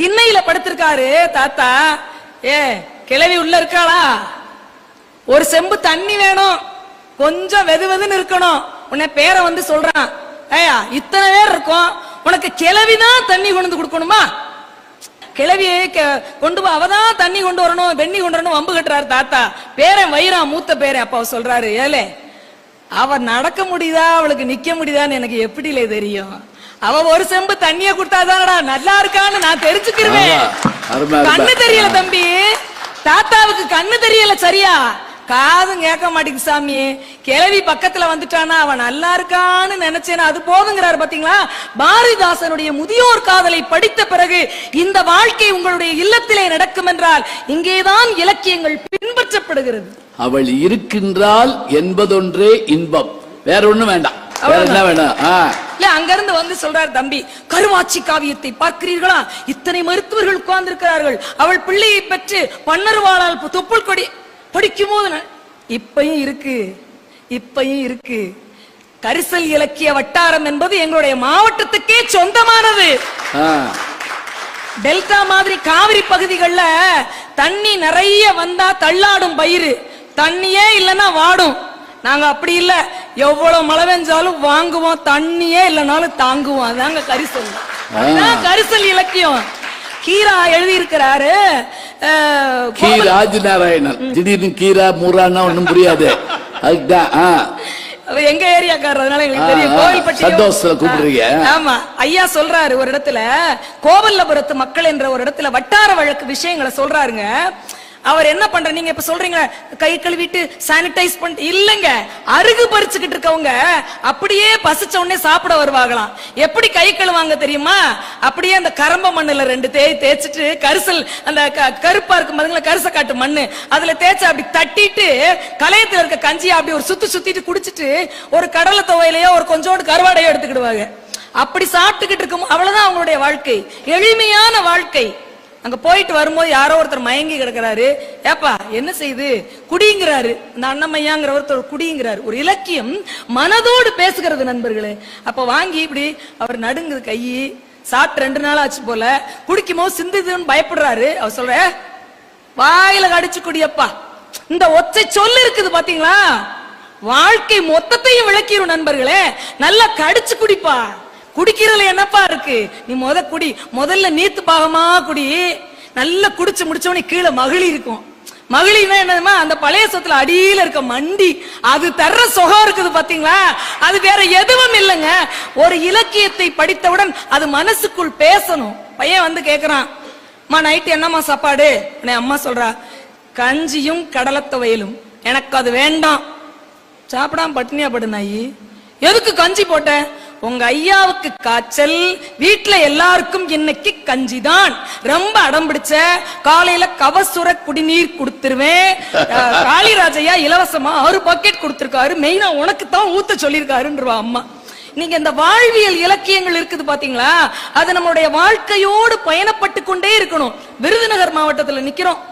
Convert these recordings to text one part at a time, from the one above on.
திண்ணையில படுத்திருக்காரு தாத்தா. ஏ கிளவி உள்ள இருக்காளா? ஒரு செம்பு தண்ணி வேணும். கொஞ்சம் வெது வெதுன்னு இருக்கணும். உன்னை பேரை வந்து சொல்றான். ஏயா இத்தனை பேர் இருக்கும். உனக்கு கிளவிதான் தண்ணி கொண்டு வந்து கொடுக்கணுமா? கிளவியை கெ- கொண்டு வா அவதான் தண்ணி கொண்டு வரணும் வெண்ணி கொண்டு வரணும் வம்பு கட்டுறாரு தாத்தா. பேரன் வைரா மூத்த பேரன் அப்பா சொல்றாரு. ஏலே அவ நடக்க முடியுதா? அவளுக்கு நிக்க முடியுதான்னு எனக்கு எப்படிலே தெரியும். அவ ஒரு செம்பு தண்ணிய கொடுத்தாதானடா நல்லா இருக்கான்னு நான் தெரிஞ்சுக்கிருவேன். கண்ணு தெரியல தம்பி. தாத்தாவுக்கு கண்ணு தெரியல சரியா? காதும் கேட்க மாட்டேங்குது சாமி. கிழவி பக்கத்துல வந்துட்டானா அவன் நல்லா இருக்கான்னு நினைச்சேனா அது போதுங்கிறாரு பாத்தீங்களா? பாரதிதாசனுடைய முதியோர் காதலை படித்த பிறகு இந்த வாழ்க்கை உங்களுடைய இல்லத்திலே நடக்கும் என்றால் இங்கேதான் இலக்கியங்கள் பின்பற்றப்படுகிறது. அவள் இருக்கின்றாள் என்பதொன்றே இன்பம். வேற ஒண்ணும் வேண்டாம். வேற என்ன வேண்டாம். இல்ல அங்க இருந்து வந்து சொல்றார் தம்பி கருவாச்சி காவியத்தை பார்க்கிறீர்களா? இத்தனை மருத்துவர்கள் உட்கார்ந்து இருக்கிறார்கள் அவள் பிள்ளையை பெற்று பன்னர்வாளால் தொப்புள் கொடி படிக்கும் போது இப்பயும் இருக்கு இப்பயும் இருக்கு. கரிசல் இலக்கிய வட்டாரம் என்பது எங்களுடைய மாவட்டத்துக்கே சொந்தமானது. டெல்டா மாதிரி காவிரி பகுதிகள்ல தண்ணி நிறைய வந்தா தள்ளாடும் பயிர் தண்ணியே இல்லைன்னா வாடும். நாங்க அப்படி இல்ல. எவ்வளவு மழை பெஞ்சாலும் வாங்குவோம் தண்ணியே இல்லைனாலும் தாங்குவோம். அதாங்க கரிசல். அதான் கரிசல் இலக்கியம். கீரா எழுதி இருக்கிறாரு கீ ராஜநாராயணன். திடீர்னு கீரா மூரான்னா ஒண்ணும் புரியாது. அதுதான். எங்க ஏரியாக்காரர்? அதனால எங்களுக்கு தெரியும். கோவில்பட்டி சந்தோஷத்துல கூப்பிடுறீங்க. ஆமா. ஐயா சொல்றாரு ஒரு இடத்துல கோவல்லபுரத்து மக்கள் என்ற ஒரு இடத்துல வட்டார வழக்கு விஷயங்களை சொல்றாருங்க. அவர் என்ன பண்ற? நீங்க இப்ப சொல்றீங்க கை கழுவிட்டு சானிடைஸ் பண்ணிட்டு இல்லங்க. அருகு பறிச்சுக்கிட்டு இருக்கவங்க அப்படியே பசிச்ச உடனே சாப்பிட வருவாங்களாம். எப்படி கை கழுவாங்க தெரியுமா? அப்படியே அந்த கரம்ப மண்ணுல ரெண்டு தேய் தேய்ச்சிட்டு கரிசல் அந்த க- கருப்பா இருக்கும் பாருங்களா கரிச காட்டு மண்ணு. அதுல தேய்ச்சி அப்படி தட்டிட்டு கலையத்துல இருக்க கஞ்சியை அப்படி ஒரு சுத்தி சுத்திட்டு குடிச்சிட்டு ஒரு கடலை துவையிலையோ ஒரு கொஞ்சோண்டு கருவாடையோ எடுத்துக்கிடுவாங்க. அப்படி சாப்பிட்டுக்கிட்டு இருக்கும் அவ்வளவுதான் அவங்களுடைய வாழ்க்கை. எளிமையான வாழ்க்கை. அங்க போயிட்டு வரும்போது யாரோ ஒருத்தர் மயங்கி கிடக்குறாரு. ஏப்பா என்ன செய்யுது குடிங்கிறாரு. இந்த அண்ணமையாங்கிற ஒருத்தர் குடிங்கிறாரு. ஒரு இலக்கியம் மனதோடு பேசுகிறது நண்பர்களே. அப்ப வாங்கி இப்படி அவர் நடுங்குது கை சாப்பிட்டு ரெண்டு நாள் ஆச்சு போல குடிக்கும் போது சிந்துதுன்னு பயப்படுறாரு. அவர் சொல்ற வாயில கடிச்சு குடியப்பா. இந்த ஒற்றை சொல் இருக்குது பாத்தீங்களா? வாழ்க்கை மொத்தத்தையும் விளக்கிரும் நண்பர்களே. நல்லா கடிச்சு குடிப்பா. குடிக்கிறதுல என்னப்பா இருக்கு? நீ முத குடி. முதல்ல நீத்து பாகமா குடி. நல்லா குடிச்சு முடிச்சவனே கீழே மகிழி இருக்கும். மகிழினா என்னதுமா? அந்த பழைய சொத்துல அடியில இருக்க மண்டி. அது தர்ற சுகம் இருக்குது பாத்தீங்களா? அது வேற எதுவும் இல்லைங்க. ஒரு இலக்கியத்தை படித்தவுடன் அது மனசுக்குள் பேசணும். பையன் வந்து கேக்குறான் அம்மா நைட்டு என்னம்மா சாப்பாடு? உடனே அம்மா சொல்றா கஞ்சியும் கடலத்தை துவையலும் எனக்கு அது வேண்டாம். சாப்பிடாம பட்டினியா படு நாயி. எதுக்கு கஞ்சி போட்டேன் உங்க ஐயாவுக்கு காய்ச்சல் வீட்டுல எல்லாருக்கும் இன்னைக்கு கஞ்சிதான். ரொம்ப அடம் பிடிச்ச காலையில கவசுர குடிநீர் கொடுத்துருவேன். காளிராஜையா இலவசமா ஆறு பாக்கெட் கொடுத்திருக்காரு. மெயினா உனக்கு தான் ஊத்த சொல்லியிருக்காருன்றவா அம்மா. நீங்க இந்த வாழ்வியல் இலக்கியங்கள் இருக்குது பாத்தீங்களா? அது நம்மளுடைய வாழ்க்கையோடு பயணப்பட்டு கொண்டே இருக்கணும். விருதுநகர் மாவட்டத்துல நிக்கிறோம்.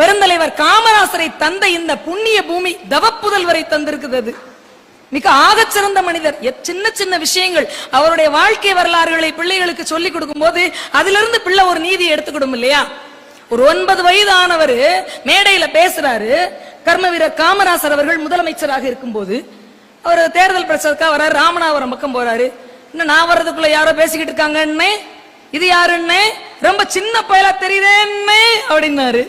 பெருந்தலைவர் காமராசரை தந்த இந்த புண்ணிய பூமி தவப்புதல்வரை தந்திருக்குது அது. மிக ஆகச்சிறந்த மனிதர். சின்ன சின்ன விஷயங்கள். அவருடைய வாழ்க்கை வரலாறுகளை பிள்ளைகளுக்கு சொல்லிக் கொடுக்கும் போது அதிலிருந்து பிள்ளை ஒரு நீதி எடுத்துக்கிடும் இல்லையா? ஒரு ஒன்பது வயதானவர் மேடையில பேசுறாரு. கர்ம வீரர் காமராசர் அவர்கள் முதலமைச்சராக இருக்கும்போது அவர் தேர்தல் பிரச்சாரத்துக்காக வர்றாரு ராமநாதபுரம் பக்கம் போறாரு. இன்னும் நான் வர்றதுக்குள்ள யாரோ பேசிக்கிட்டு இருக்காங்கன்னு இது யாருன்னு ரொம்ப சின்ன பயலா தெரியுதேன்னு அப்படின்னாரு.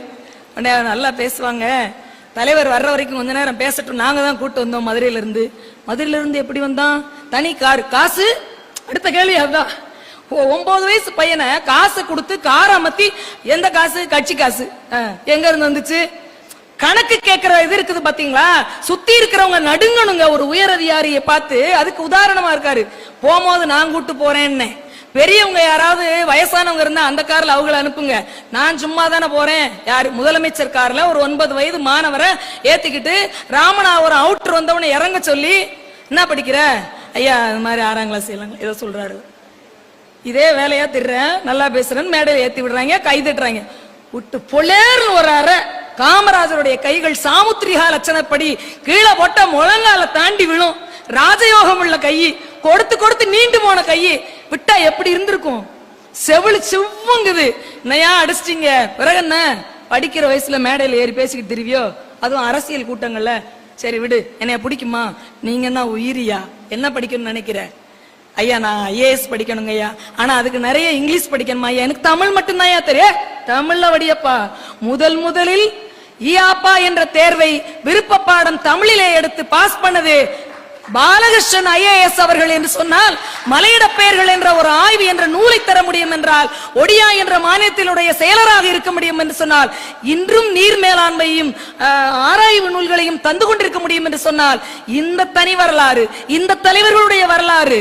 உடனே அவர் நல்லா பேசுவாங்க. தலைவர் வர்ற வரைக்கும் கொஞ்ச நேரம் பேசட்டும். நாங்க தான் கூட்டு வந்தோம் மதுரையில இருந்து மதுரையில இருந்து எப்படி வந்தான்? தனி கார். காசு? அடுத்த கேள்வி அதுதான். ஒன்பது வயசு பையனை காசு கொடுத்து காரை அமர்த்தி எந்த காசு? கட்சி காசு. ஆ, எங்க இருந்து வந்துச்சு? கணக்கு கேட்கிற இது இருக்குது பாத்தீங்களா? சுத்தி இருக்கிறவங்க நடுங்கணுங்க. ஒரு உயர் அதிகாரியை பார்த்து அதுக்கு உதாரணமா இருக்காரு. போகும்போது நான் கூட்டு போறேன்னு பெரியவங்க யாராவது வயசானவங்க இருந்தா அந்த கார்ல அவங்கள அனுப்புங்க. நான் சும்மா தானே போறேன். யாரு முதலமைச்சர் கார்ல ஒரு ஒன்பது வயது மாணவரை ஏத்திக்கிட்டு ராமநாதபுரம் அவுட்டர் வந்தவனை இறங்க சொல்லி என்ன படிக்கிற? ஐயா அது மாதிரி ஆறாம் கிளாஸ் இல்லைங்க ஏதோ சொல்றாரு. இதே வேலையா திடுறேன் நல்லா பேசுறேன்னு மேடையில் ஏத்தி விடுறாங்க கை தட்டுறாங்க. விட்டு பொலேர்னு ஒரு காமராஜருடைய கைகள் சாமுத்திரிகா லட்சணப்படி கீழே போட்ட முழங்கால தாண்டி விழும். ராஜயோகம் உள்ள கை கொடுத்து கொடுத்து நீண்டு போன கை விட்டா எப்படி இருந்திருக்கும்? செவிழு செவ்வுங்குது. என்னையா அடிச்சிட்டீங்க? பிறகு என்ன? படிக்கிற வயசுல மேடையில ஏறி பேசிக்கிட்டு திருவியோ? அதுவும் அரசியல் கூட்டங்கள்ல. சரி விடு என்னைய பிடிக்குமா? நீங்க தான் உயிரியா? என்ன படிக்கணும்னு நினைக்கிற? ஐயா நான் ஐஏஎஸ் படிக்கணுங்க ஐயா. ஆனா அதுக்கு நிறைய இங்கிலீஷ் படிக்கணுமா ஐயா? எனக்கு தமிழ் மட்டும்தான் ஐயா தெரியும். தமிழ்ல வடியப்பா. முதல் முதலில் இயாப்பா என்ற தேர்வை விருப்ப பாடம் தமிழிலே எடுத்து பாஸ் பண்ணது பாலகிருஷ்ணன் ஐஏஎஸ் அவர்கள் என்று சொன்னால் மலையிட பெயர்கள் என்ற ஒரு ஆய்வு என்ற நூலை தர முடியும் என்றால் ஒடியா என்ற மாநிலத்தினுடைய செயலராக இருக்க முடியும் என்று சொன்னால் இன்றும் நீர் மேலாண்மையும் ஆராய்வு நூல்களையும் தந்து கொண்டிருக்க முடியும் என்று சொன்னால் இந்த தனி வரலாறு இந்த தலைவர்களுடைய வரலாறு